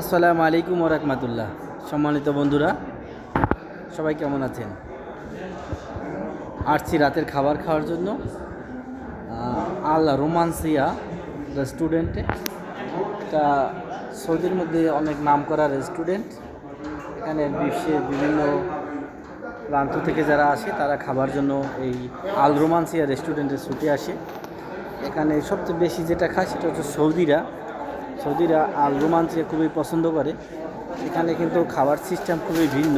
আসসালামু আলাইকুম ওরহমতুল্লাহ সম্মানিত বন্ধুরা, সবাই কেমন আছেন? আসছি রাতের খাবার খাওয়ার জন্য। আল রোমান্সিয়া রেস্টুরেন্টে। এটা সৌদির মধ্যে অনেক নাম করা রেস্টুরেন্ট। এখানে বিশ্বের বিভিন্ন প্রান্ত থেকে যারা আসে, তারা খাবার জন্য এই আল রোমান্সিয়া রেস্টুরেন্টে ছুটে আসে। এখানে সবচেয়ে বেশি যেটা খায়, সেটা হচ্ছে সৌদিরা। সৌদিরা আল রোমান্সিয়া খুবই পছন্দ করে। এখানে কিন্তু খাবার সিস্টেম খুবই ভিন্ন।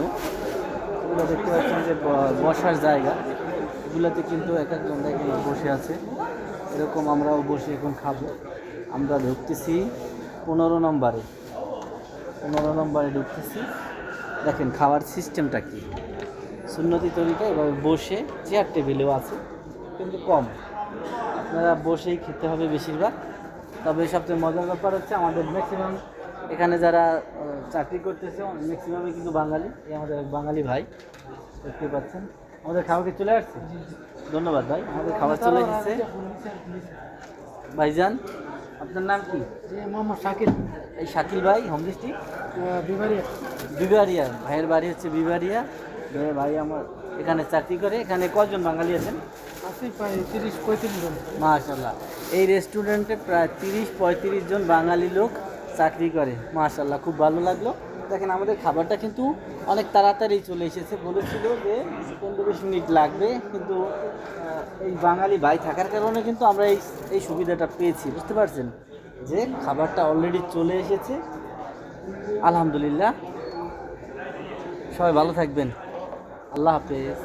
এগুলো দেখতে পাচ্ছেন যে বসার জায়গা। এগুলোতে কিন্তু এক একজন দেখেন বসে আছে। এরকম আমরাও বসে এখন খাব। আমরা ঢুকতেছি পনেরো নম্বরে। পনেরো নম্বরে ঢুকতেছি। দেখেন খাওয়ার সিস্টেমটা কি। সুন্নতি তরিকা এভাবে বসে চেয়ার টেবিলেও আছে, কিন্তু কম। আপনারা বসেই খেতে হবে বেশিরভাগ। তবে সবচেয়ে মজার ব্যাপার হচ্ছে আমাদের ম্যাক্সিমাম এখানে যারা চাকরি করতেছে ম্যাক্সিমামই কিন্তু বাঙালি। এই আমাদের এক বাঙালি ভাই দেখতে পাচ্ছেন। আমাদের খাবার কি চলে আসছে? ধন্যবাদ ভাই আমাদের খাবার চলে এসেছে। ভাইজান আপনার নাম কি? মোহাম্মদ শাকিল। এই শাকিল ভাই হোম ডিস্ট্রিক্ট? বিবারিয়া বিবারিয়া ভাইয়ের বাড়ি হচ্ছে বিবারিয়া ভাই- ভাই আমার এখানে চাকরি করে। এখানে কজন বাঙালি আছেন? মাশাল্লাহ এই রেস্টুরেন্টে প্রায় তিরিশ, পঁয়ত্রিশ জন বাঙালি লোক চাকরি করে। মাশাল্লাহ খুব ভালো লাগল। দেখেন, আমাদের খাবারটা কিন্তু অনেক তাড়াতাড়ি চলে এসেছে। বলেছিল যে পনেরো বিশ মিনিট লাগবে, কিন্তু এই বাঙালি ভাই থাকার কারণে কিন্তু আমরা এই এই সুবিধাটা পেয়েছি। বুঝতে পারছেন? যে খাবারটা অলরেডি চলে এসেছে। আলহামদুলিল্লাহ। সবাই ভালো থাকবেন। আল্লাহ হাফেজ।